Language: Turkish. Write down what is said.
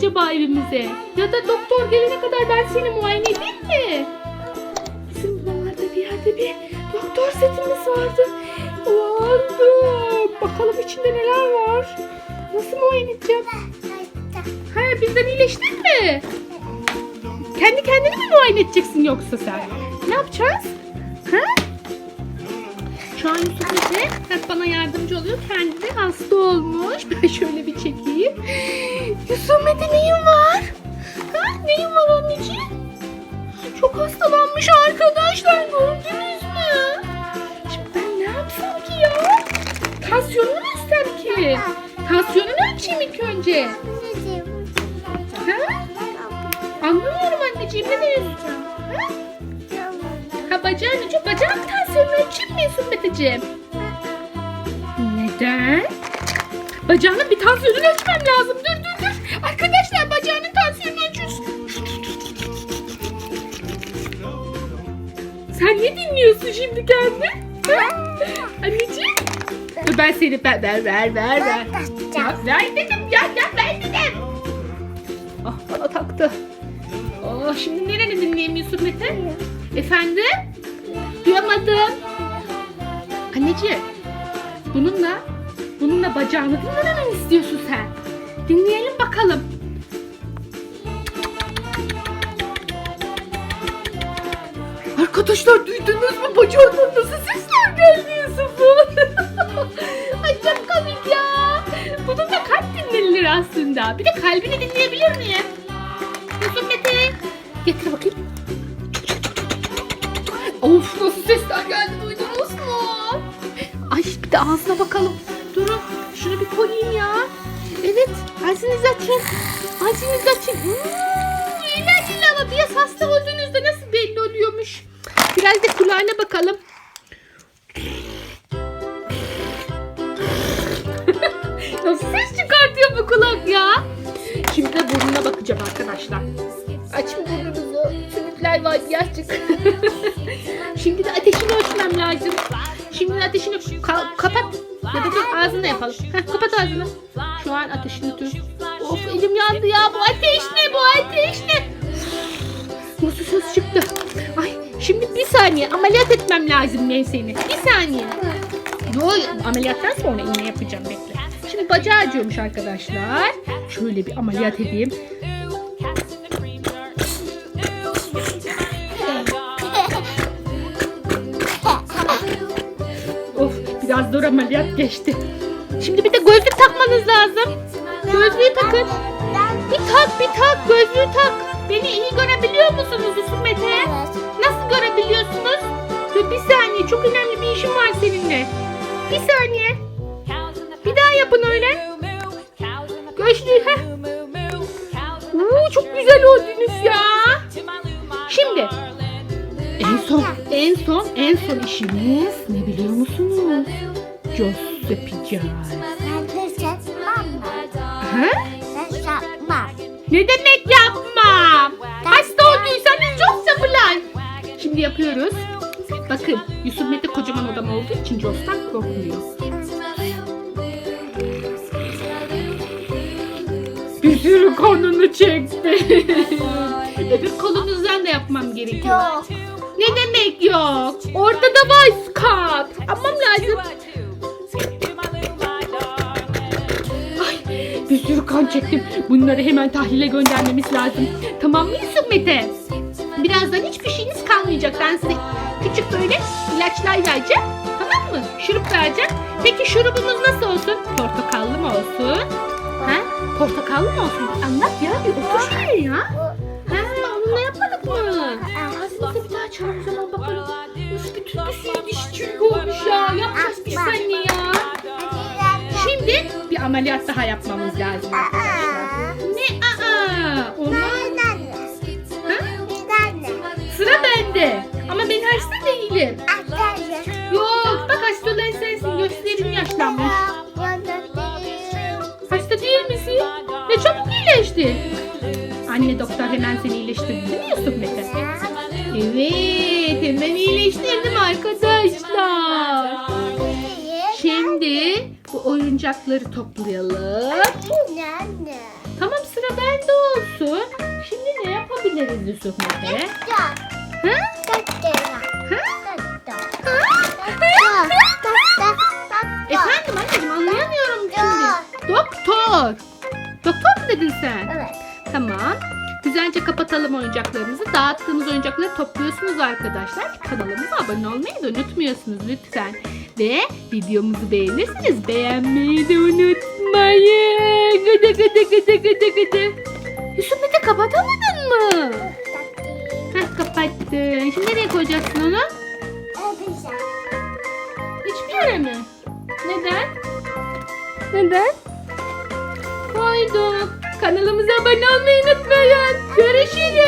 acaba evimize? Ya da doktor gelene kadar ben seni muayene edeyim mi? Bizim buralarda bir yerde bir doktor setimiz vardı. Vardı. Bakalım içinde neler var. Nasıl muayene edeceğim? Ha bizden iyileştin mi? Kendi kendini mi muayene edeceksin yoksa sen? Ne yapacağız? Ha? Şu an Yusuf Efe hep bana yardımcı oluyor. Kendi de hasta olmuş. Ben şöyle bir çekeyim. Yusuf Mete neyin var? Ha? Neyin var anneciğim? Çok hastalanmış arkadaşlar. Gördünüz mü? Şimdi ben ne yapsam ki ya? Tansiyonunu mu ölçsem ki? Tansiyonunu ölçeyim ilk önce. Ha? Anlamıyorum Meteciğim? Neden? Bacağının bir tansiyonunu ölçmem lazım. Dur dur dur. Arkadaşlar bacağının tansiyonunu ölçüyoruz. Sen ne dinliyorsun şimdi kendi? Anneciğim. Dur ben seni ver ver ver ver. ver. Ya ver dedim ya ya ver dedim. Ah bana taktı. Oh şimdi nereni dinleyeyim Yusuf Mete? Efendim? Duyamadım. Anneciğim. Bununla bununla bacağını dinlememi istiyorsun sen. Dinleyelim bakalım. Arkadaşlar duydunuz mu bacağından nasıl sesler geldi Yusuf'un? Ay çok komik ya. Bununla kalp dinlenilir aslında. Bir de kalbini dinleyebilir miyim? Yusuf Mete. Getir bakayım. Of nasıl sesler geldi bir ağzına bakalım. Durun şunu bir koyayım ya. Evet ağzınızı açın. Ağzınızı açın. Hmm, eğlenceli ama biraz hasta olduğunuzda nasıl belli oluyormuş. Biraz da kulağına bakalım. nasıl ses çıkartıyor bu kulak ya? Şimdi de burnuna bakacağım arkadaşlar. Açın burnunuzu. Sümükler var birazcık. Şimdi Şimdi ateşini ka- kapat. Ya da dur ağzını yapalım. Heh, kapat ağzını. Şu an ateşini tut. Of elim yandı ya. Bu ateş ne? Bu ateş ne? Nasıl ses çıktı? Ay şimdi bir saniye ameliyat etmem lazım ben seni. Bir saniye. Yo ameliyattan sonra iğne yapacağım bekle. Şimdi bacağı acıyormuş arkadaşlar. Şöyle bir ameliyat edeyim. Zor ameliyat geçti. Şimdi bir de gözlük takmanız lazım. Gözlüğü takın. Bir tak bir tak gözlüğü tak. Beni iyi görebiliyor musunuz Yusuf Mete? Nasıl görebiliyorsunuz? Dur bir saniye çok önemli bir işim var seninle. Bir saniye. Bir daha yapın öyle. Gözlüğü heh. Oo, çok güzel oldunuz ya. Şimdi en son en son en son işimiz ne biliyor musunuz? Göz yapacağız. Ha? Ne demek yapmam? Hasta olduysanız çok sabırlar. Şimdi yapıyoruz. Bakın Yusuf Mete kocaman adam olduğu için Jos'tan korkmuyor. Bir sürü kanını çekti. Öbür kolunuzdan da yapmam gerekiyor. Ne demek yok? Ortada var skat. Yapmam lazım. Ay bir sürü kan çektim. Bunları hemen tahlile göndermemiz lazım. Tamam mı Yusuf Mete? Birazdan hiçbir şeyiniz kalmayacak. Ben size küçük böyle ilaçlar vereceğim. Tamam mı? Şurup vereceğim. Peki şurubumuz nasıl olsun? Portakallı mı olsun? Ha? Portakallı mı olsun? Anlat ya bir otur şuraya ya. Ha, onunla yapmadık mı? Ağzınızı bir daha zaman bakalım. Üf bütün bir sürü diş çürük olmuş ya. Yapacağız bir saniye ya. Bir ameliyat daha yapmamız lazım arkadaşlar. Ne aa? Olmaz. Ha? Sıra bende. Ama ben hasta değilim. Yok bak hasta olan sensin. Gösterim yaşlanmış. Hasta değil misin? Ne çabuk iyileştin. Anne doktor hemen seni iyileştirdi değil mi Yusuf Mete? Evet hemen iyileştirdim arkadaşlar. Bu oyuncakları toplayalım. Tamam sıra bende olsun. Şimdi ne yapabiliriz Yusuf Mete? Hı? Efendim anneciğim anlayamıyorum şimdi. Doktor. Doktor mu dedin sen? Evet. Tamam. Güzelce kapatalım oyuncaklarımızı. Dağıttığımız oyuncakları topluyorsunuz arkadaşlar. Kanalımıza abone olmayı da unutmuyorsunuz lütfen. Ve videomuzu beğenirseniz beğenmeyi de unutmayın. Gıdı gıdı gıdı gıdı gıdı. Yusuf Mete kapatamadın mı? Heh kapattın. Şimdi nereye koyacaksın onu? Hiçbir yere mi? Neden? Neden? Koyduk. Kanalımıza abone olmayı unutmayın. Görüşürüz.